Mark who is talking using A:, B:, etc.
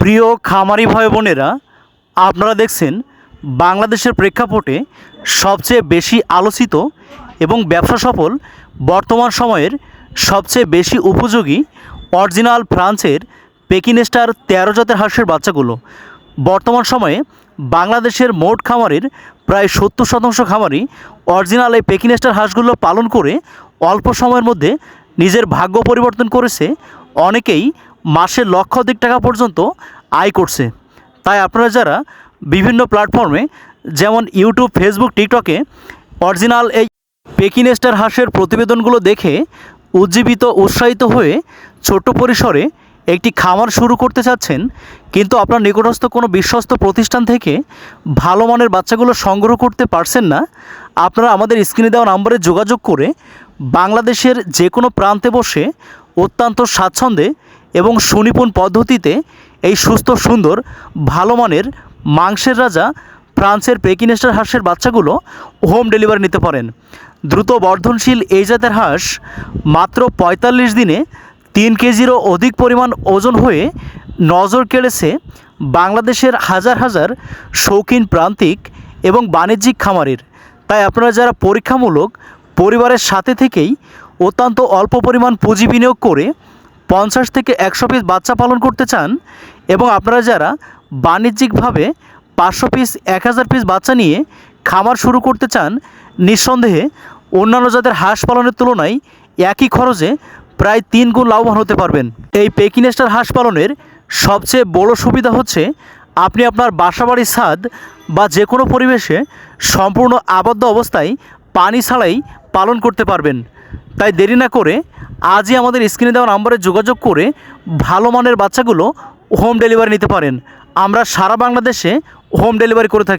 A: প্রিয় খামারি ভাই বোনেরা, আপনারা দেখছেন বাংলাদেশের প্রেক্ষাপটে সবচেয়ে বেশি আলোচিত এবং ব্যবসা সফল বর্তমান সময়ের সবচেয়ে বেশি উপযোগী অরিজিনাল ফ্রান্সের পেকিনেস্টার তেরো জাতের হাঁসের বাচ্চাগুলো। বর্তমান সময়ে বাংলাদেশের মোট খামারের প্রায় সত্তর শতাংশ খামারই অরিজিনাল এই পেকিনেস্টার হাঁসগুলো পালন করে অল্প সময়ের মধ্যে নিজের ভাগ্য পরিবর্তন করেছে। অনেকেই মাসে লক্ষাধিক টাকা পর্যন্ত আয় করছে। তাই আপনারা যারা বিভিন্ন প্ল্যাটফর্মে যেমন ইউটিউব ফেসবুক টিকটকে অরিজিনাল এই পেকিনেস্টার হাঁসের প্রতিবেদনগুলো দেখে উজ্জীবিত, উৎসাহিত হয়ে ছোট্ট পরিসরে একটি খামার শুরু করতে চাচ্ছেন, কিন্তু আপনার নিকটস্থ কোনো বিশ্বস্ত প্রতিষ্ঠান থেকে ভালো মানের বাচ্চাগুলো সংগ্রহ করতে পারছেন না, আপনারা আমাদের স্ক্রিনে দেওয়া নম্বরে যোগাযোগ করে বাংলাদেশের যে কোনো প্রান্তে বসে অত্যন্ত স্বাচ্ছন্দ্যে এবং সুনিপুণ পদ্ধতিতে এই সুস্থ, সুন্দর, ভালো মানের মাংসের রাজা ফ্রান্সের পেকিনেস্টার হাঁসের বাচ্চাগুলো হোম ডেলিভারি নিতে পারেন। দ্রুত বর্ধনশীল এই জাতের হাঁস মাত্র পঁয়তাল্লিশ দিনে তিন কেজিরও অধিক পরিমাণ ওজন হয়ে নজর কেড়েছে বাংলাদেশের হাজার হাজার শৌখিন প্রান্তিক এবং বাণিজ্যিক খামারের। তাই আপনারা যারা পরীক্ষামূলক পরিবারের সাথে থেকেই অত্যন্ত অল্প পরিমাণ পুঁজি বিনিয়োগ করে পঞ্চাশ থেকে একশো পিস বাচ্চা পালন করতে চান এবং আপনারা যারা বাণিজ্যিকভাবে পাঁচশো পিস এক হাজার পিস বাচ্চা নিয়ে খামার শুরু করতে চান, নিঃসন্দেহে অন্যান্য জাতের হাঁস পালনের তুলনায় একই খরচে প্রায় তিন গুণ লাভবান হতে পারবেন। এই পেকিনেস্টার হাঁস পালনের সবচেয়ে বড় সুবিধা হচ্ছে আপনি আপনার বাসাবাড়ির ছাদ বা যে কোনো পরিবেশে সম্পূর্ণ আবদ্ধ অবস্থায় পানি ছাড়াই পালন করতে পারবেন। তাই দেরি না করে আজই আমাদের স্ক্রিনে দেওয়া নম্বরে যোগাযোগ করে ভালো মানের বাচ্চাগুলো হোম ডেলিভারি নিতে পারেন। আমরা সারা বাংলাদেশে হোম ডেলিভারি করে থাকি।